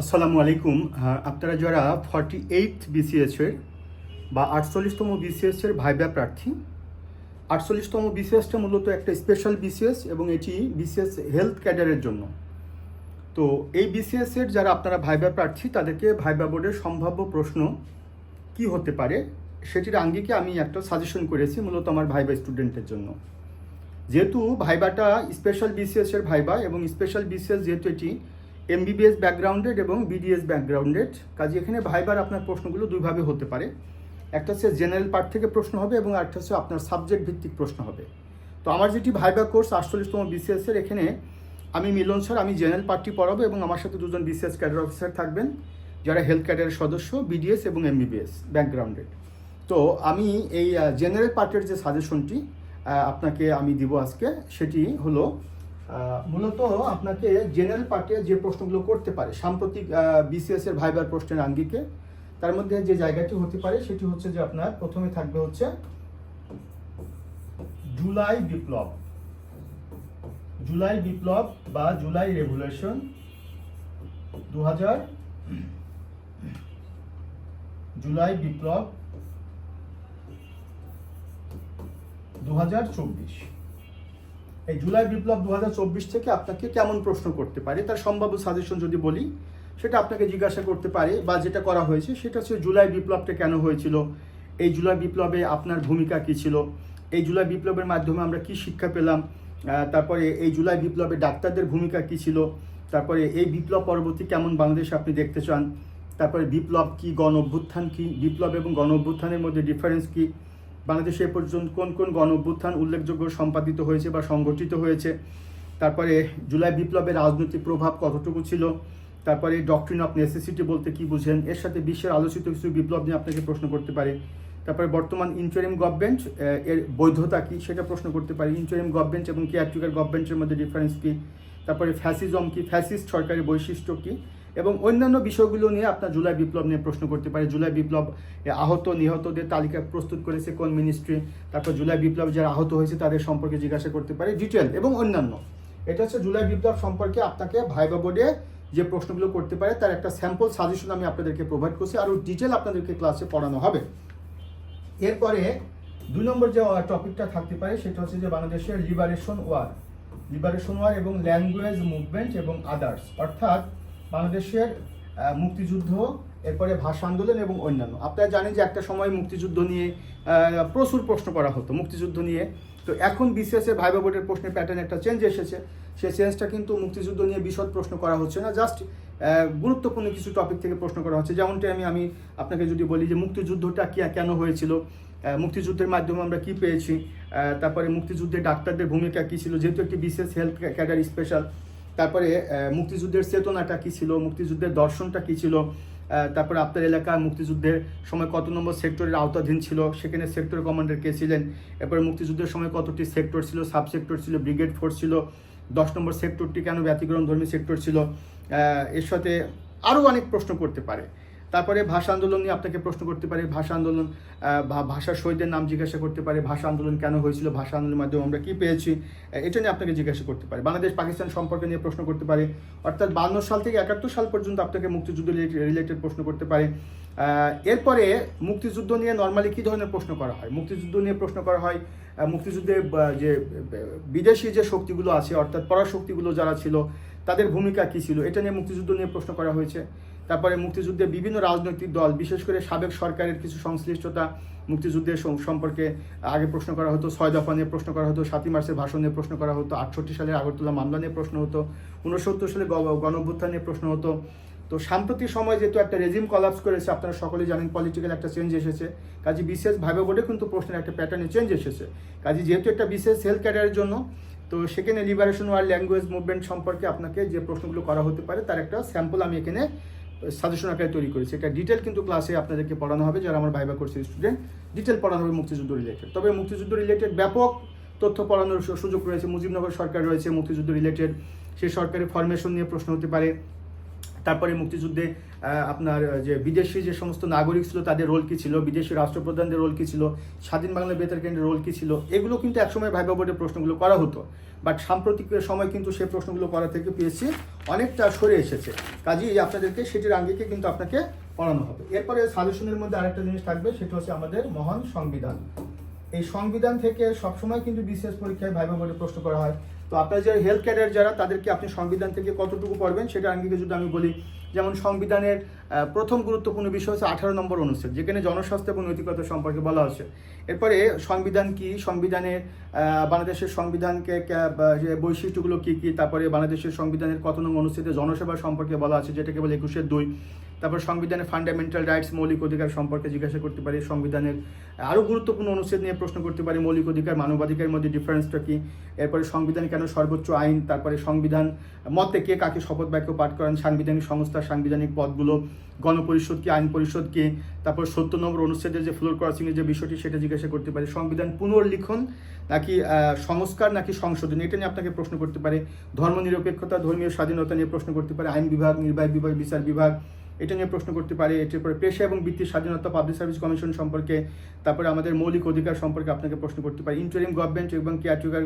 আসসালামু আলাইকুম। আহ, আপনারা যারা ফর্টি এইট বিসিএসের বা আটচল্লিশতম বিসিএসের ভাইবা প্রার্থী আটচল্লিশতম বিসিএসটা মূলত একটা স্পেশাল বিসিএস এবং এটি বিসিএস হেলথ ক্যাডারের জন্য। তো এই বিসিএসের যারা আপনারা ভাইবা প্রার্থী তাদেরকে ভাইবা বোর্ডের সম্ভাব্য প্রশ্ন কি হতে পারে সেটির আঙ্গিকে আমি একটা সাজেশন করেছি মূলত আমার ভাইবা স্টুডেন্টের জন্য। যেহেতু ভাইবাটা স্পেশাল বিসিএস এর ভাইবা এবং স্পেশাল বিসিএস যেহেতু এটি এমবিবিএস ব্যাকগ্রাউন্ডেড এবং বিডিএস ব্যাকগ্রাউন্ডেড কাজে, এখানে ভাইবার আপনার প্রশ্নগুলো দুইভাবে হতে পারে। একটা হচ্ছে জেনারেল পার্ট থেকে প্রশ্ন হবে এবং একটা হচ্ছে আপনার সাবজেক্ট ভিত্তিক প্রশ্ন হবে। তো আমার যেটি ভাইবা কোর্স আটচল্লিশতম বিসিএস এর, এখানে আমি মিলন স্যার, আমি জেনারেল পার্টটি পড়াবো এবং আমার সাথে দুজন বিসিএস ক্যাডার অফিসার থাকবেন, যারা হেলথ ক্যাডারের সদস্য বিডিএস এবং এমবিবিএস ব্যাকগ্রাউন্ডেড তো আমি এই জেনারেল পার্টের যে সাজেশনটি আপনাকে আমি দিব আজকে, সেটি হলো মূলত আপনাকে জেনারেল পার্টে যে প্রশ্নগুলো করতে পারে, সাম্প্রতিক বিসিএস এর ভাইবার প্রশ্নের আঙ্গিকে, তার মধ্যে যে জায়গাটি হতে পারে সেটি হচ্ছে যে আপনার প্রথমে থাকবে হচ্ছে জুলাই বিপ্লব। জুলাই বিপ্লব বা জুলাই রেভুলেশন দু হাজার জুলাই বিপ্লব দু হাজার চব্বিশ। এই জুলাই বিপ্লব দু হাজার চব্বিশ থেকে আপনাকে কেমন প্রশ্ন করতে পারে, তার সম্ভাব্য সাজেশন যদি বলি, সেটা আপনাকে জিজ্ঞাসা করতে পারে বা যেটা করা হয়েছে, সেটা হচ্ছে জুলাই বিপ্লবটা কেন হয়েছিল, এই জুলাই বিপ্লবে আপনার ভূমিকা কী ছিল, এই জুলাই বিপ্লবের মাধ্যমে আমরা কি শিক্ষা পেলাম তারপরে এই জুলাই বিপ্লবে ডাক্তারদের ভূমিকা কী ছিল, তারপরে এই বিপ্লব পরবর্তী কেমন বাংলাদেশ আপনি দেখতে চান, তারপরে বিপ্লব কি গণ অভ্যুত্থান কী, বিপ্লব এবং গণ অভ্যুত্থানের মধ্যে ডিফারেন্স কি বাংলাদেশে এ পর্যন্ত কোন কোন গণ অভ্যুত্থান উল্লেখযোগ্য সম্পাদিত হয়েছে বা সংগঠিত হয়েছে? তারপরে জুলাই বিপ্লবের রাজনৈতিক প্রভাব কতটুকু ছিল? তারপরে ডক্ট্রিন অফ নেসেসিটি বলতে কি বুঝেন? এর সাথে বিশ্বের আলোচিত কিছু বিপ্লব নিয়ে আপনাকে প্রশ্ন করতে পারে। তারপরে বর্তমান ইন্টারিম গভর্নমেন্ট এর বৈধতা কি সেটা প্রশ্ন করতে পারে। ইন্টারিম গভর্নমেন্ট এবং কেয়ারটেকার গভর্নমেন্টের মধ্যে ডিফারেন্স কী? তারপরে ফ্যাসিজম কি? ফ্যাসিস্ট সরকারি বৈশিষ্ট্য কি? এবং অন্যান্য বিষয়গুলো নিয়ে আপনার জুলাই বিপ্লব নিয়ে প্রশ্ন করতে পারে। জুলাই বিপ্লব আহত, নিহতদের তালিকা প্রস্তুত করেছে কোন মিনিস্ট্রি তারপর জুলাই বিপ্লব যারা আহত হয়েছে তাদের সম্পর্কে জিজ্ঞাসা করতে পারে ডিটেল এবং অন্যান্য। এটা হচ্ছে জুলাই বিপ্লব সম্পর্কে আপনাকে ভাইবা বোর্ডে যে প্রশ্নগুলো করতে পারে তার একটা স্যাম্পল সাজেশন আমি আপনাদেরকে প্রোভাইড করছি। আরও ডিটেল আপনাদেরকে ক্লাসে পড়ানো হবে। এরপরে দুই নম্বর যে টপিকটা থাকতে পারে সেটা হচ্ছে যে বাংলাদেশের লিবারেশন ওয়ার লিবারেশন ওয়ার এবং ল্যাঙ্গুয়েজ মুভমেন্ট এবং আদার্স অর্থাৎ বাংলাদেশের মুক্তিযুদ্ধ, এরপরে ভাষা আন্দোলন এবং অন্যান্য। আপনারা জানেন যে একটা সময় মুক্তিযুদ্ধ নিয়ে প্রচুর প্রশ্ন করা হতো মুক্তিযুদ্ধ নিয়ে। তো এখন বিসিএস এর ভাইবা বোর্ডের প্রশ্নের প্যাটার্ন একটা চেঞ্জ এসেছে। সেই চেঞ্জটা কিন্তু মুক্তিযুদ্ধ নিয়ে বিশদ প্রশ্ন করা হচ্ছে না। জাস্ট গুরুত্বপূর্ণ কিছু টপিক থেকে প্রশ্ন করা হচ্ছে। যেমনটি আমি আমি আপনাকে যদি বলি যে মুক্তিযুদ্ধটা কি, কেন হয়েছিল মুক্তিযুদ্ধের মাধ্যমে আমরা কি পেয়েছি তারপরে মুক্তিযুদ্ধে ডাক্তারদের ভূমিকা কী ছিল, যেহেতু একটি বিশেষ হেলথ ক্যাডার স্পেশাল তারপরে মুক্তিযুদ্ধের চেতনাটা কী ছিল? মুক্তিযুদ্ধের দর্শনটা কী ছিল? তারপরে আপনার এলাকা মুক্তিযুদ্ধের সময় কত নম্বর সেক্টরের আওতাধীন ছিল? সেখানে সেক্টর কমান্ডার কে ছিলেন? এরপরে মুক্তিযুদ্ধের সময় কতটি সেক্টর ছিল? সাব সেক্টর ছিল, ব্রিগেড ফোর্স ছিল, দশ নম্বর সেক্টরটি কেন ব্যতিক্রম ধর্মী সেক্টর ছিল? এর সাথে আরও অনেক প্রশ্ন করতে পারে। তারপরে ভাষা আন্দোলন নিয়ে আপনাকে প্রশ্ন করতে পারে ভাষা আন্দোলন আহ, ভা- ভাষা শহীদের নাম জিজ্ঞাসা করতে পারে ভাষা আন্দোলন কেন হয়েছিল ভাষা আন্দোলনের মাধ্যমে আমরা কি পেয়েছি এটা নিয়ে আপনাকে জিজ্ঞাসা করতে পারে। বাংলাদেশ পাকিস্তান সম্পর্কে নিয়ে প্রশ্ন করতে পারে অর্থাৎ বান্ন সাল থেকে একাত্তর সাল পর্যন্ত আপনাকে মুক্তিযুদ্ধ রিলেটেড প্রশ্ন করতে পারে। এরপরে মুক্তিযুদ্ধ নিয়ে নর্মালি কী ধরনের প্রশ্ন করা হয়? মুক্তিযুদ্ধ নিয়ে প্রশ্ন করা হয় মুক্তিযুদ্ধে যে বিদেশি যে শক্তিগুলো আছে অর্থাৎ পরাশক্তিগুলো যারা ছিল তাদের ভূমিকা কী ছিল? এটা নিয়ে মুক্তিযুদ্ধ নিয়ে প্রশ্ন করা হয়েছে। তারপরে মুক্তিযুদ্ধে বিভিন্ন রাজনৈতিক দল, বিশেষ করে সাবেক সরকারের কিছু সংশ্লিষ্টতা মুক্তিযুদ্ধের সম্পর্কে আগে প্রশ্ন করা হতো, ছয় দফা নিয়ে প্রশ্ন করা হতো, সাতই মার্চের ভাষণ নিয়ে প্রশ্ন করা হতো, আটষট্টি সালের আগরতলা মামলা নিয়ে প্রশ্ন হতো উনসত্তর সালে গ- গণঅভ্যুত্থান নিয়ে প্রশ্ন হতো। তো সাম্প্রতিক সময় যেহেতু একটা রেজিম কলাপস করেছে, আপনারা সকলেই জানেন পলিটিক্যাল একটা চেঞ্জ এসেছে। কাজে বিশেষ ভাবে বোর্ডে কিন্তু প্রশ্নের একটা প্যাটার্নে চেঞ্জ এসেছে। কাজে যেহেতু একটা বিশেষ হেলথ ক্যাডারের জন্য, তো সেখানে লিবারেশন ওয়ার ল্যাঙ্গুয়েজ মুভমেন্ট সম্পর্কে আপনাকে যে প্রশ্নগুলো করা হতে পারে, তার একটা স্যাম্পল আমি এখানে সাজেশন আকারে তৈরি করেছি। এটা ডিটেল কিন্তু ক্লাসে আপনাদেরকে পড়ানো হবে, যারা আমার ভাইবা কোর্সের স্টুডেন্ট ডিটেল পড়ানো হবে মুক্তিযুদ্ধ রিলেটেড তবে মুক্তিযুদ্ধ রিলেটেড ব্যাপক তথ্য পড়ানোর সুযোগ রয়েছে। মুজিবনগর সরকার রয়েছে মুক্তিযুদ্ধ রিলেটেড সেই সরকারের ফরমেশন নিয়ে প্রশ্ন হতে পারে। তারপরে মুক্তিযুদ্ধে আপনার যে বিদেশি যে সমস্ত নাগরিক ছিল, তাদের রোল কী ছিল? বিদেশি রাষ্ট্রপ্রধানদের রোল কী ছিল? স্বাধীন বাংলা বেতার কেন্দ্রের রোল কী ছিল? এগুলো কিন্তু একসময় ভাইবা বোর্ডের প্রশ্নগুলো করা হতো। বাট সাম্প্রতিক সময় কিন্তু সেই প্রশ্নগুলো করা থেকে পিএসসি অনেকটা সরে এসেছে। কাজেই আপনাদেরকে সেটির আঙ্গিকে কিন্তু আপনাকে পড়ানো হবে। এরপরে সাজেশনের মধ্যে আরেকটা জিনিস থাকবে, সেটা হচ্ছে আমাদের মহান সংবিধান। এই সংবিধান থেকে সবসময় কিন্তু বিশেষ পরীক্ষায় ভাইবা বোর্ডে প্রশ্ন করা হয়। তো আপনার যারা হেলথ ক্যারিয়ার যারা, তাদেরকে আপনি সংবিধান থেকে কতটুকু পড়বেন সেটা আঙ্গিকে যদি আমি বলি, যেমন সংবিধানের প্রথম গুরুত্বপূর্ণ বিষয় হচ্ছে আঠারো নম্বর অনুচ্ছেদ, যেখানে জনস্বাস্থ্য এবং নৈতিকতা সম্পর্কে বলা হচ্ছে এরপরে সংবিধান কি? সংবিধানের বাংলাদেশের সংবিধানকে যে বৈশিষ্ট্যগুলো কি কি? তারপরে বাংলাদেশের সংবিধানের কত নং অনুচ্ছেদে জনসেবা সম্পর্কে বলা আছে যেটাকে বলে একুশের দুই। তারপর সংবিধানের ফান্ডামেন্টাল রাইটস মৌলিক অধিকার সম্পর্কে জিজ্ঞাসা করতে পারি, সংবিধানের আরও গুরুত্বপূর্ণ অনুচ্ছেদ নিয়ে প্রশ্ন করতে পারি, মৌলিক অধিকার মানবাধিকারের মধ্যে ডিফারেন্সটা কী? এরপরে সংবিধান কেন সর্বোচ্চ আইন? তারপরে সংবিধান মতে কে কাকে শপথ বাক্য পাঠ করেন? সাংবিধানিক সংস্থা, সাংবিধানিক পদগুলো, গণপরিষদ কি, আইন পরিষদ কি? তারপর সত্তর নম্বর অনুচ্ছেদের যে ফ্লোর ক্রসিংয়ের যে বিষয়টি, সেটা জিজ্ঞাসা করতে পারে। সংবিধান পুনর্লিখন নাকি সংস্কার নাকি সংশোধন? এটা নিয়ে আপনাকে প্রশ্ন করতে পারে। ধর্মনিরপেক্ষতা, ধর্মীয় স্বাধীনতা নিয়ে প্রশ্ন করতে পারে। আইন বিভাগ, নির্বাহী বিভাগ, বিচার বিভাগ এটা নিয়ে প্রশ্ন করতে পারে এটির পরে পেশা এবং বৃত্তির স্বাধীনতা পাবলিক সার্ভিস কমিশন সম্পর্কে, তারপরে আমাদের মৌলিক অধিকার সম্পর্কে আপনাকে প্রশ্ন করতে পারে ইন্টারিম গভর্নমেন্ট এবং কেয়ারটেকার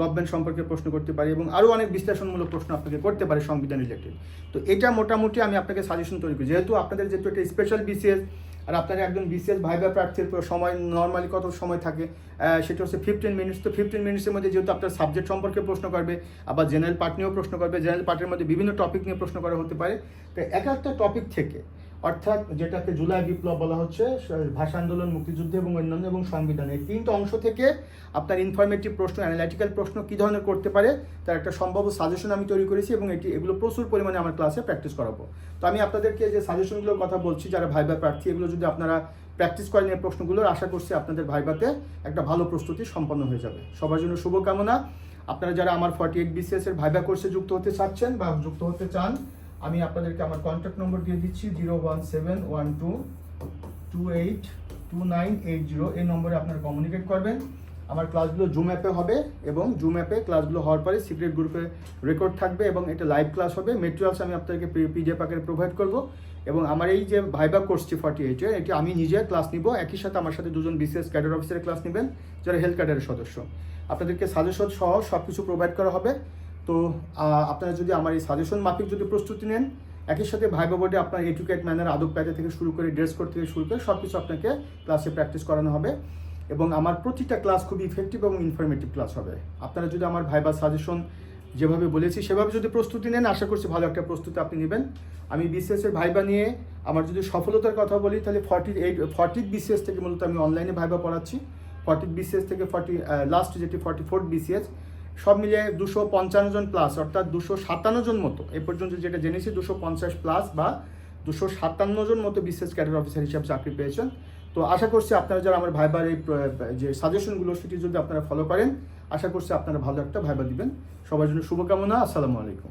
গভর্নমেন্ট সম্পর্কে প্রশ্ন করতে পারে এবং আরও অনেক বিশ্লেষণমূলক প্রশ্ন আপনাকে করতে পারে সংবিধান রিলেটেড তো এটা মোটামুটি আমি আপনাকে সাজেশন তৈরি করি। যেহেতু আপনাদের যেহেতু একটা স্পেশাল বিসিএস আর আপনার একজন বিসিএস ভাইবা প্রার্থীর সময় নর্মালি কত সময় থাকে? সেটা হচ্ছে ফিফটিন মিনিটস তো ফিফটিন মিনিটসের মধ্যে যেহেতু আপনার সাবজেক্ট সম্পর্কে প্রশ্ন করবে, আবার জেনারেল পার্ট নিয়েও প্রশ্ন করবে জেনারেল পার্টের মধ্যে বিভিন্ন টপিক নিয়ে প্রশ্ন করা হতে পারে। তো এক একটা টপিক থেকে অর্থাৎ যেটাকে জুলাই বিপ্লব বলা হচ্ছে ভাষা আন্দোলন, মুক্তিযুদ্ধ এবং অন্যান্য এবং সংবিধান। এই তিনটা অংশ থেকে আপনার ইনফরমেটিভ প্রশ্ন অ্যানালাইটিক্যাল প্রশ্ন কী ধরনের করতে পারে, তার একটা সম্ভাব্য সাজেশন আমি তৈরি করেছি এবং এটি, এগুলো প্রচুর পরিমাণে আমার ক্লাসে প্র্যাকটিস করাবো। তো আমি আপনাদেরকে যে সাজেশনগুলোর কথা বলছি, যারা ভাইবা প্রার্থী, এগুলো যদি আপনারা প্র্যাকটিস করেন এই প্রশ্নগুলোর আশা করছি আপনাদের ভাইবাতে একটা ভালো প্রস্তুতি সম্পন্ন হয়ে যাবে। সবার জন্য শুভকামনা। আপনারা যারা আমার ফর্টি এইট বিসিএস এর ভাইবা কোর্সে যুক্ত হতে চাচ্ছেন বা যুক্ত হতে চান আমি আপনাদেরকে আমার কন্ট্যাক্ট নম্বর দিয়ে দিচ্ছি zero one seven one two two eight two nine eight zero এই নম্বরে আপনারা কমিউনিকেট করবেন। আমার ক্লাসগুলো জুম অ্যাপে হবে এবং জুম অ্যাপে ক্লাসগুলো হওয়ার পরে সিক্রেট গ্রুপে রেকর্ড থাকবে এবং এটা লাইভ ক্লাস হবে। মেটেরিয়ালস আমি আপনাদেরকে পিডিএফ আকারে প্রোভাইড করব। এবং আমার এই যে ভাইবা কোর্সটি ফর্টি এইটের এটি আমি নিজে ক্লাস নিব। একই সাথে আমার সাথে দুজন বিসিএস ক্যাডার অফিসারের ক্লাস নেবেন, যারা হেলথ ক্যাডারের সদস্য। আপনাদেরকে সাজেশন সহ সব কিছু প্রোভাইড করা হবে। তো আপনারা যদি আমার এই সাজেশন মাফিক যদি প্রস্তুতি নেন, একই সাথে ভাইবা বোর্ডে আপনার এডুকেট ম্যানার আদব কায়দা থেকে শুরু করে ড্রেস কোড থেকে শুরু করে সব কিছু আপনাকে ক্লাসে প্র্যাকটিস করানো হবে এবং আমার প্রতিটা ক্লাস খুব ইফেক্টিভ এবং ইনফরমেটিভ ক্লাস হবে। আপনারা যদি আমার ভাইবা সাজেশন যেভাবে বলেছি সেভাবে যদি প্রস্তুতি নেন, আশা করছি ভালো একটা প্রস্তুতি আপনি নেবেন। আমি বিসিএস এর ভাইবা নিয়ে আমার যদি সফলতার কথা বলি, তাহলে ফর্টি এইট ফর্টি বিসিএস থেকে মূলত আমি অনলাইনে ভাইবা পড়াচ্ছি। ফর্টি বিসিএস থেকে ফর্টি লাস্ট যেটি ফর্টি ফোর্থ বিসিএস সব মিলিয়ে দুশো পঞ্চান্ন জন প্লাস অর্থাৎ দুশো সাতান্ন জন মতো। এ পর্যন্ত যেটা জেনেছি, দুশো পঞ্চাশ প্লাস বা দুশো সাতান্ন জন মতো বিশেষ ক্যাডার অফিসার হিসাবে চাকরি পেয়েছেন। তো আশা করছি আপনারা যারা আমার ভাইবার এই যে সাজেশনগুলো সেটি যদি আপনারা ফলো করেন, আশা করছি আপনারা ভালো একটা ভাইবার দিবেন। সবার জন্য শুভকামনা, আসসালামু আলাইকুম।